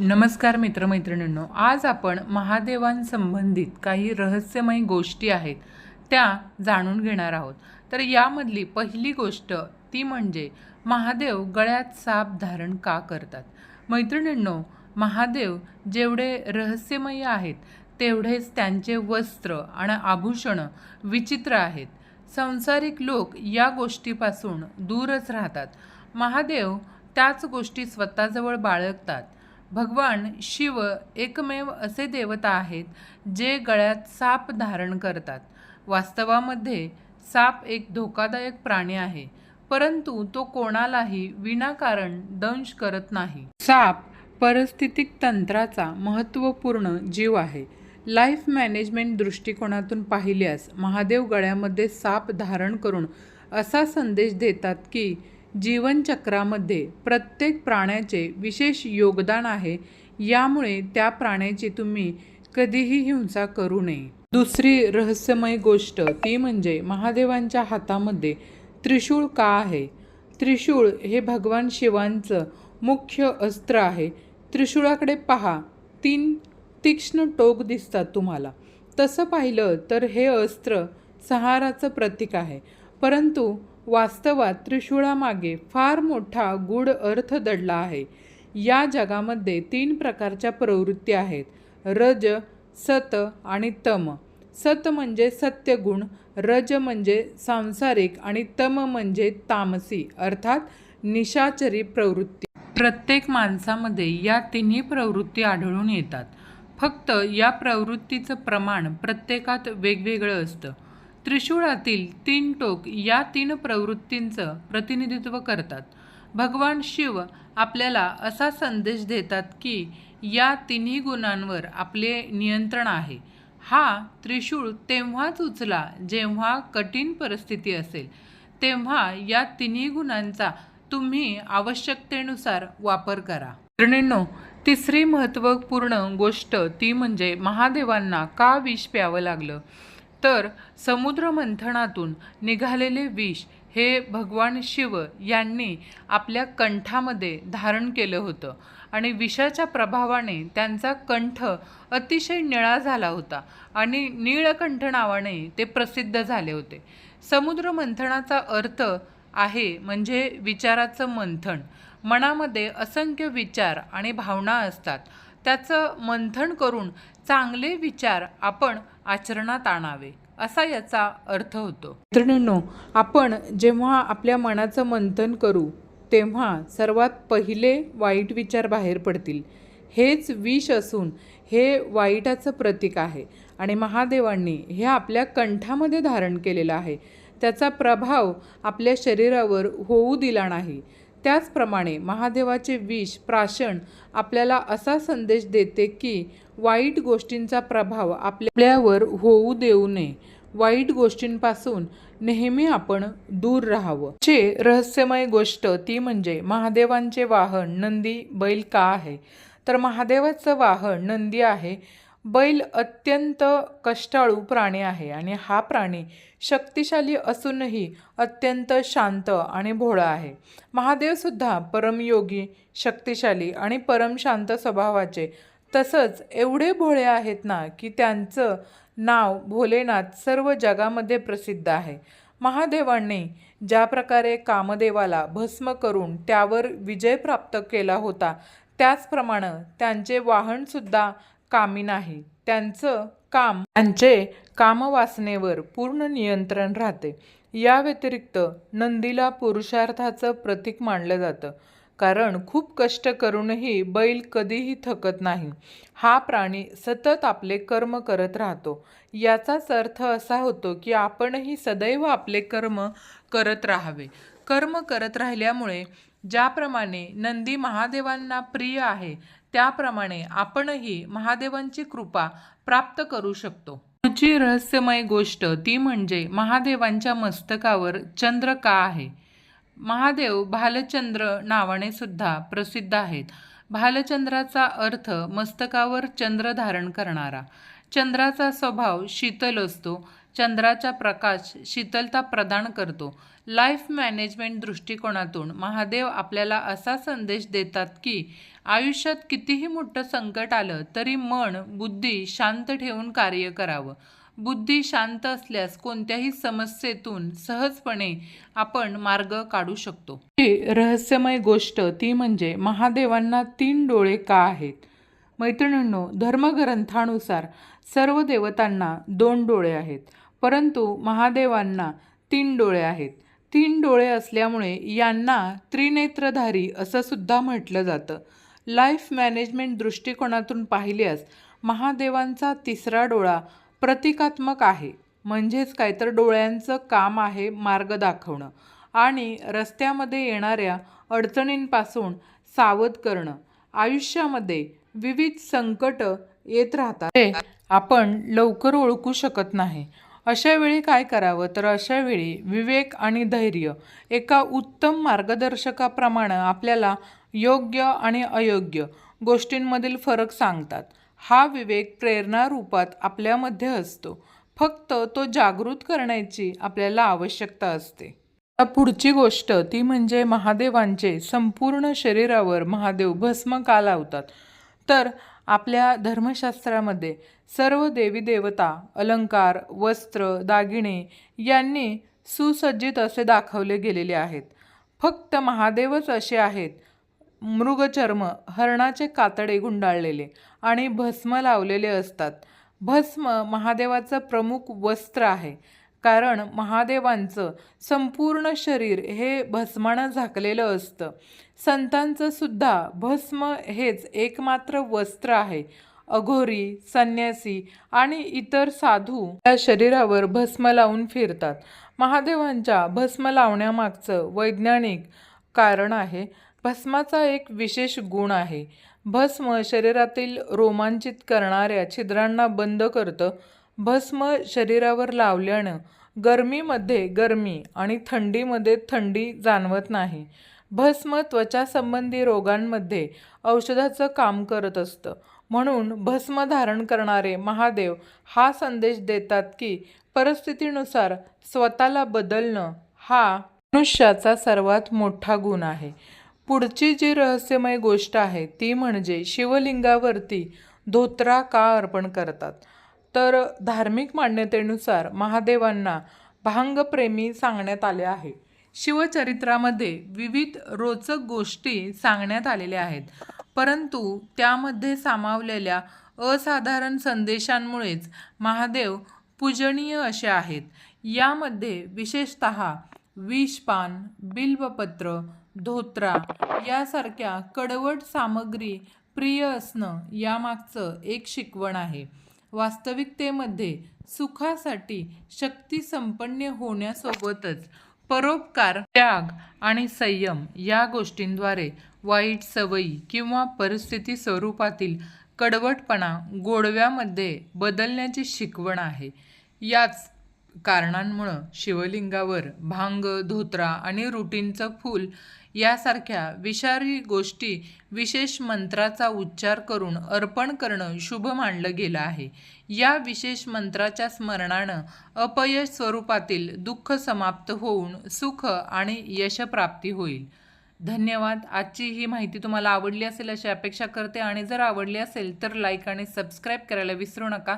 नमस्कार मित्रमैत्रिणींनो आज आपण महादेवांसंबंधित काही रहस्यमय गोष्टी आहेत त्या जाणून घेणार आहोत. तर यामधली पहिली गोष्ट ती म्हणजे महादेव गळ्यात साप धारण का करतात? मैत्रिणींनो महादेव जेवढे रहस्यमय आहेत तेवढेच त्यांचे वस्त्र आणि आभूषणं विचित्र आहेत. संसारिक लोक या गोष्टीपासून दूरच राहतात. महादेव त्याच गोष्टी स्वतःजवळ बाळगतात. भगवान शिव एकमेव असे देवता आहेत जे गळ्यात साप धारण करतात. वास्तवामध्ये साप एक धोकादायक प्राणी आहे परंतु तो कोणालाही विनाकारण दंश करत नाही. साप परिस्थितिक तंत्राचा महत्त्वपूर्ण जीव आहे. लाईफ मॅनेजमेंट दृष्टिकोनातून पाहिल्यास महादेव गळ्यामध्ये साप धारण करून असा संदेश देतात की जीवनचक्रामध्ये प्रत्येक प्राण्याचे विशेष योगदान आहे. यामुळे त्या प्राण्याची तुम्ही कधीही हिंसा करू नये. दुसरी रहस्यमय गोष्ट ती म्हणजे महादेवांच्या हातामध्ये त्रिशूळ का आहे? त्रिशूळ हे भगवान शिवांचं मुख्य अस्त्र आहे. त्रिशूळाकडे पहा. तीन तीक्ष्ण टोक दिसतात तुम्हाला. तसं पाहिलं तर हे अस्त्र सहाराचं प्रतीक आहे. परंतु वास्तवात त्रिशूळामागे फार मोठा गूढ अर्थ दडला आहे. या जगामध्ये तीन प्रकारच्या प्रवृत्ती आहेत. रज सत आणि तम. सत म्हणजे सत्यगुण रज म्हणजे सांसारिक आणि तम म्हणजे तामसी अर्थात निशाचरी प्रवृत्ती. प्रत्येक माणसामध्ये या तिन्ही प्रवृत्ती आढळून येतात. फक्त या प्रवृत्तीचं प्रमाण प्रत्येकात वेगवेगळं असतं. त्रिशूळातील तीन टोक या तीन प्रवृत्तींचं प्रतिनिधित्व करतात. भगवान शिव आपल्याला असा संदेश देतात की या तिन्ही गुणांवर आपले नियंत्रण आहे. हा त्रिशूळ तेव्हाच उचला जेव्हा कठीण परिस्थिती असेल. तेव्हा या तिन्ही गुणांचा तुम्ही आवश्यकतेनुसार वापर करा. त्रिणींनो तिसरी महत्त्वपूर्ण गोष्ट ती म्हणजे महादेवांना का विष प्यावं लागलं? तर समुद्र मंथनातून निघालेले विष हे भगवान शिव यांनी आपल्या कंठामध्ये धारण केलं होतं. आणि विषाच्या प्रभावाने त्यांचा कंठ अतिशय निळा झाला होता आणि नीळकंठ नावाने ते प्रसिद्ध झाले होते. समुद्र मंथनाचा अर्थ आहे म्हणजे विचाराचं मंथन. मनामध्ये असंख्य विचार आणि भावना असतात. त्याचं मंथन करून चांगले विचार आपण आचरणात आणावे असा याचा अर्थ होतो. मित्रांनो आपण जेव्हा आपल्या मनाचं मंथन करू तेव्हा सर्वात पहिले वाईट विचार बाहेर पडतील. हेच विष असून हे वाईटाचं प्रतीक आहे आणि महादेवांनी हे आपल्या कंठामध्ये धारण केलेलं आहे. त्याचा प्रभाव आपल्या शरीरावर होऊ दिला नाही. त्याचप्रमाणे महादेवाचे विष प्राशन आपल्याला असा संदेश देते की वाईट गोष्टींचा प्रभाव आपल्यावर होऊ देऊ नये. वाईट गोष्टींपासून नेहमी आपण दूर राहावं. चे रहस्यमय गोष्ट ती म्हणजे महादेवांचे वाहन नंदी बैल का आहे? तर महादेवाचं वाहन नंदी आहे. बैल अत्यंत कष्टाळू प्राणी आहे आणि हा प्राणी शक्तिशाली असूनही अत्यंत शांत आणि भोळा आहे. महादेवसुद्धा परमयोगी शक्तिशाली आणि परमशांत स्वभावाचे तसंच एवढे भोळे आहेत ना की त्यांचं नाव भोलेनाथ सर्व जगामध्ये प्रसिद्ध आहे. महादेवांनी ज्या प्रकारे कामदेवाला भस्म करून त्यावर विजय प्राप्त केला होता त्याचप्रमाणे त्यांचे वाहनसुद्धा कामी नाही. त्यांचं काम त्यांचे कामवासनेवर पूर्ण नियंत्रण राहते. या व्यतिरिक्त नंदीला पुरुषार्थाचं प्रतीक मानलं जातं. कारण खूप कष्ट करूनही बैल कधीही थकत नाही. हा प्राणी सतत आपले कर्म करत राहतो. याचाच अर्थ असा होतो की आपणही सदैव आपले कर्म करत राहावे. कर्म करत राहिल्यामुळे ज्याप्रमाणे नंदी महादेवांना प्रिय आहे त्याप्रमाणे आपणही महादेवांची कृपा प्राप्त करू शकतो. पुढची रहस्यमय गोष्ट ती म्हणजे महादेवांच्या मस्तकावर चंद्र का आहे? महादेव भालचंद्र नावाने सुद्धा प्रसिद्ध आहेत. भालचंद्राचा अर्थ मस्तकावर चंद्र धारण करणारा. चंद्राचा स्वभाव शीतल असतो. चंद्राचा प्रकाश शीतलता प्रदान करतो. लाईफ मॅनेजमेंट दृष्टिकोनातून महादेव आपल्याला असा संदेश देतात की आयुष्यात कितीही मोठं संकट आलं तरी मन बुद्धी शांत ठेवून कार्य करावं. बुद्धी शांत असल्यास कोणत्याही समस्येतून सहजपणे आपण मार्ग काढू शकतो. ही रहस्यमय गोष्ट ती म्हणजे महादेवांना तीन डोळे का आहेत? मैत्रिणींनो धर्मग्रंथानुसार सर्व देवतांना दोन डोळे आहेत. परंतु महादेवांना तीन डोळे आहेत. तीन डोळे असल्यामुळे यांना त्रिनेत्रधारी असं सुद्धा म्हटलं जातं. लाईफ मॅनेजमेंट दृष्टिकोनातून पाहिल्यास महादेवांचा तिसरा डोळा प्रतिकात्मक आहे. म्हणजेच काय तर डोळ्यांचं काम आहे मार्ग दाखवणं आणि रस्त्यामध्ये येणाऱ्या अडचणींपासून सावध करणं. आयुष्यामध्ये विविध संकट येत राहतात. ते आपण लवकर ओळखू शकत नाही. अशा वेळी काय करावं? तर अशा वेळी विवेक आणि धैर्य एका उत्तम मार्गदर्शकाप्रमाणे आपल्याला योग्य आणि अयोग्य गोष्टींमधील फरक सांगतात. हा विवेक प्रेरणा रूपात आपल्यामध्ये असतो. फक्त तो जागृत करण्याची आपल्याला आवश्यकता असते. पुढची गोष्ट ती म्हणजे महादेवांचे संपूर्ण शरीरावर महादेव भस्म का लावतात. तर आपल्या धर्मशास्त्रामध्ये सर्व देवी देवता अलंकार वस्त्र दागिने यांनी सुसज्जित असे दाखवले गेलेले आहेत. फक्त महादेवच असे आहेत. मृगचर्म हरणाचे कातडे गुंडाळलेले आणि भस्म लावलेले असतात. भस्म महादेवाचं प्रमुख वस्त्र आहे. कारण महादेवांचं संपूर्ण शरीर हे भस्मानं झाकलेलं असतं. संतांचं सुद्धा भस्म हेच एकमात्र वस्त्र आहे. अघोरी संन्यासी आणि इतर साधू या शरीरावर भस्म लावून फिरतात. महादेवांच्या भस्म लावण्यामागचं वैज्ञानिक कारण आहे भस्माचा एक विशेष गुण आहे. भस्म शरीरातील रोमांचित करणाऱ्या छिद्रांना बंद करतं. भस्म शरीरावर लावल्यानं गरमीमध्ये गरमी आणि थंडीमध्ये थंडी जाणवत नाही. भस्म त्वचासंबंधी रोगांमध्ये औषधाचं काम करत असतं. म्हणून भस्म धारण करणारे महादेव हा संदेश देतात की परिस्थितीनुसार स्वतःला बदलणं हा मनुष्याचा सर्वात मोठा गुण आहे. पुढची जी रहस्यमय गोष्ट आहे ती म्हणजे शिवलिंगावरती धोत्रा का अर्पण करतात? तर धार्मिक मान्यतेनुसार महादेवांना भांगप्रेमी सांगण्यात आले आहे. शिवचरित्रामध्ये विविध रोचक गोष्टी सांगण्यात आलेल्या आहेत. परंतु त्यामध्ये सामावलेल्या असाधारण संदेशांमुळेच महादेव पूजनीय असे आहेत. यामध्ये विशेषत विषपान बिल्वपत्र धोत्रा यासारख्या कडवट सामग्री प्रिय असणं यामागचं एक शिकवण आहे. वास्तविकतेमध्ये सुखासाठी शक्ती संपन्न होण्यासोबतच परोपकार त्याग आणि संयम या गोष्टींद्वारे वाईट सवयी किंवा परिस्थिती स्वरूपातील कडवटपणा गोडव्यामध्ये बदलण्याची शिकवण आहे. याच कारणांमुळं शिवलिंगावर भांग धोत्रा आणि रुटीनचं फूल यासारख्या विषारी गोष्टी विशेष मंत्राचा उच्चार करून अर्पण करणं शुभ मानलं गेलं आहे. या विशेष मंत्राच्या स्मरणानं अपयश स्वरूपातील दुःख समाप्त होऊन सुख आणि यशप्राप्ती होईल. धन्यवाद. आजची ही माहिती तुम्हाला आवडली असेल अशी अपेक्षा करते आणि जर आवडली असेल तर लाईक आणि सबस्क्राईब करायला विसरू नका.